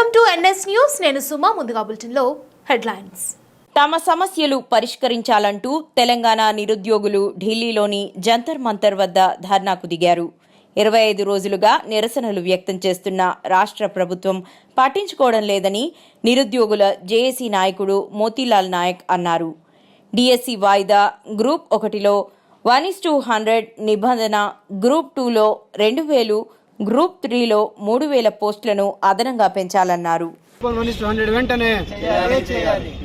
NS news. నేను సుమా ముందుగా బులెటిన్లో హెడ్లైన్స్. తమ సమస్యలు పరిష్కరించాలంటూ తెలంగాణ నిరుద్యోగులు ఢిల్లీలోని జంతర్ మంతర్ వద్ద ధర్నాకు దిగారు. ఇరవై ఐదు రోజులుగా నిరసనలు వ్యక్తం చేస్తున్న రాష్ట్ర ప్రభుత్వం పట్టించుకోవడం లేదని నిరుద్యోగుల జేఏసీ నాయకుడు మోతీలాల్ నాయక్ అన్నారు. డిఎస్సి వాయిదా గ్రూప్ ఒకటిలో వన్ ఇస్ టూ హండ్రెడ్ నిబంధన గ్రూప్ టూలో రెండు వేలు గ్రూప్ త్రీలో మూడు వేల పోస్టులను అదనంగా పెంచాలన్నారు. వన్ ఇస్ హండ్రెడ్ వెంటనే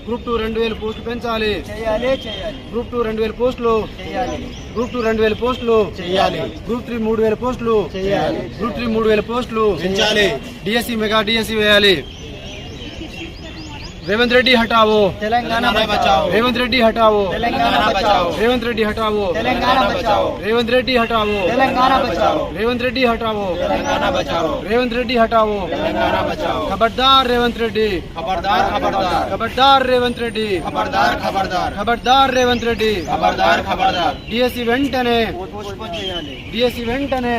గ్రూప్ టూ రెండు వేల పోస్టులు పెంచాలి. గ్రూప్ టూ రెండు వేల పోస్టులు. గ్రూప్ టూ రెండు వేల పోస్టులు. చేయాలి. గ్రూప్ త్రీ మూడు వేల పోస్టులు. చేయాలి. గ్రూప్ త్రీ మూడు వేల పోస్టులు. పెంచాలి. డిఎస్సి మెగా డిఎస్సి వేయాలి. रेवंत रेड्डी हटाओ। तेलंगाना बचाओ। रेवंत रेड्डी हटाओ। तेलंगाना बचाओ। रेवंत रेड्डी हटाओ। तेलंगाना बचाओ। रेवंत रेड्डी हटाओ। तेलंगाना बचाओ। रेवंत रेड्डी हटाओ। तेलंगाना बचाओ। रेवंत रेड्डी हटाओ। तेलंगाना बचाओ। खबरदार रेवंत रेड्डी। खबरदार खबरदार। खबरदार रेवंत रेड्डी। खबरदार खबरदार। खबरदार रेवंत रेड्डी। खबरदार खबरदार। डीएससी వెంటనే इवेंट వెంటనే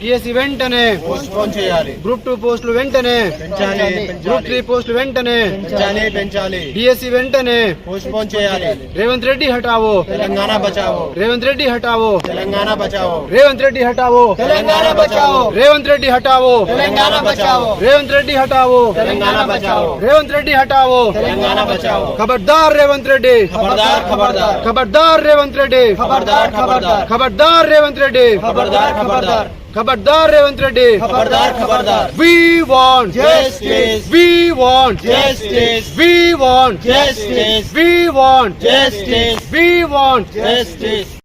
డిఎస్సి వెంటనే గ్రూప్ టూ పోస్టులు వెంటనే గ్రూప్ త్రీ పోస్టులు వెంటనే डीएससी वेंटने पोस्टपोन चेयाले रेवंत रेड्डी हटावो तेलंगाना बचाओ। रेवंत रेड्डी हटावो तेलंगाना बचाओ। रेवंत रेड्डी हटावो तेलंगाना बचाओ। रेवंत रेड्डी हटावो तेलंगाना बचाओ। रेवंत रेड्डी हटावो तेलंगाना बचाओ। रेवंत रेड्डी हटावो तेलंगाना बचाओ। खबरदार रेवंत रेड्डी। खबरदार खबरदार। खबरदार रेवंत रेड्डी। खबरदार खबरदार। खबरदार रेवंत रेड्डी। खबरदार खबरदार। खबरदार रेवंत रेड्डी खबरदार खबरदार we want justice we want justice we want justice we want justice we want justice